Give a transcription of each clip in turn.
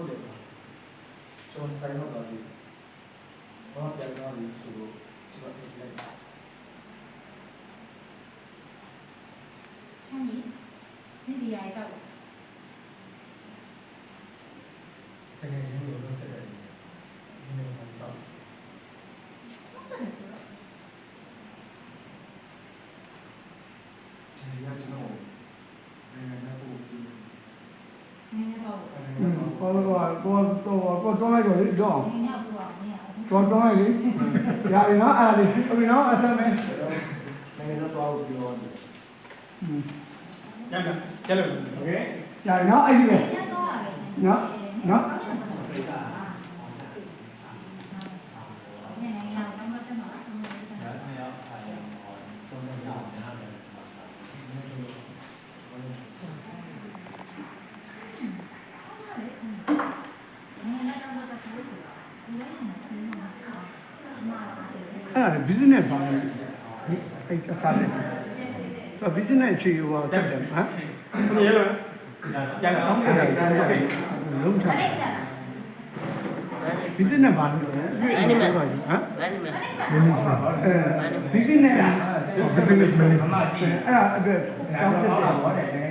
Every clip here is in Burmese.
ဟုတ်တယ်ပါကျွန်တော်ဆိုင်တော့ပါပြီဘာပြန်လာလို့ဆိုတော့ကျွန်တော်ပြန်လိုက်ပါချမ်းကြီးဒီဒီရိုက်တော့တကယ်ချင်းကိုလို့ဆက်တယ်ဒီနေ့ကတော့ဟုတ်တယ်ဆိုတော့ဒီရကျွန်တော်နို င်ငံသားကိုပြီး နည်းနည်းတော့ နိုင်ငံ ဟင်း သားကို ကောတော့တော့တော့တွန်းလိုက်တော့လေတော့ နည်းနည်းပူအောင်မရဘူး တော့တွန်းလိုက်လေရာပြီနော်အဲ့ဒါလေးဟုတ်ပြီနော်အဆက်မယ် နိုင်ငံသားကိုပြောတယ် ညံ့ကျလို့โอเค ရာပြီနော်အဲ့ဒီပဲ နည်းန အဲ့ဒါ business ပါလေအဲ့အစားလေးတော့ business အခြေဟိုချက်တယ်ဟမ်ဘယ်လိုလဲရအောင်အဲ့ဒါလုံးချအဲ့ဒါကြာ business ပါလို့ဟမ် Animals. ဟမ် Animals. management အဲ business က business management မတိအဲ့ဒါအတွက်တောင်းတက်တယ်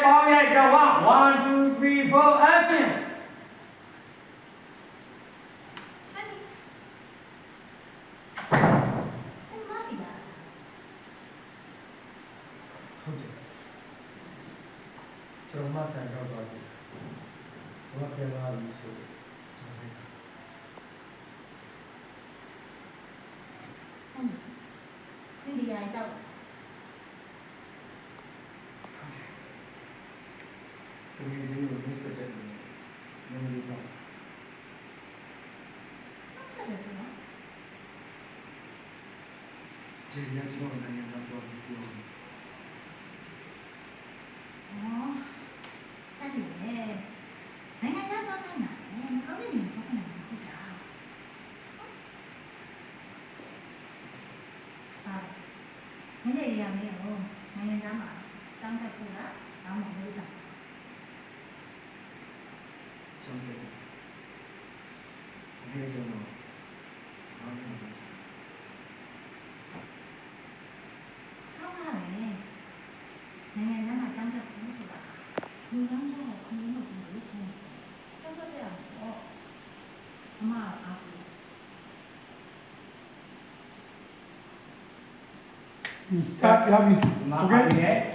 ဟုတ်တယ်ကျွန်တော်မဆိုင်တော့ပါပြီဘာပြန်လာလို့ဆိုတော့ကျွန်တော်ချမ်းကြီးဒီဒီရိုက်တော့တကယ်ချင်းကိုလို့ဆက်တယ်နိုင်ငံသားဆက်တယ်ဆိုတော့ဒီရကျွန်တော်နိုင်ငံသားကိုပြော နည်းနည်းရမယ်ဟိုနိုင်ငံခြားမှာကျောင်းတက်ဖို့လားနောက်မှလေးစားဆုံးတယ်ဒီစမောအားလုံးပါကောင်းတာလေနိုင်ငံခြားမှာကျောင်းတက်ဖို့ဆိုတာလူတိုင်းကျတော့ခင်းလို့ဒီလိုချင်းကျောင်းတက်ရတော့အမအားဘူးဟာရပြီမာโ Okay.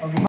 Okay?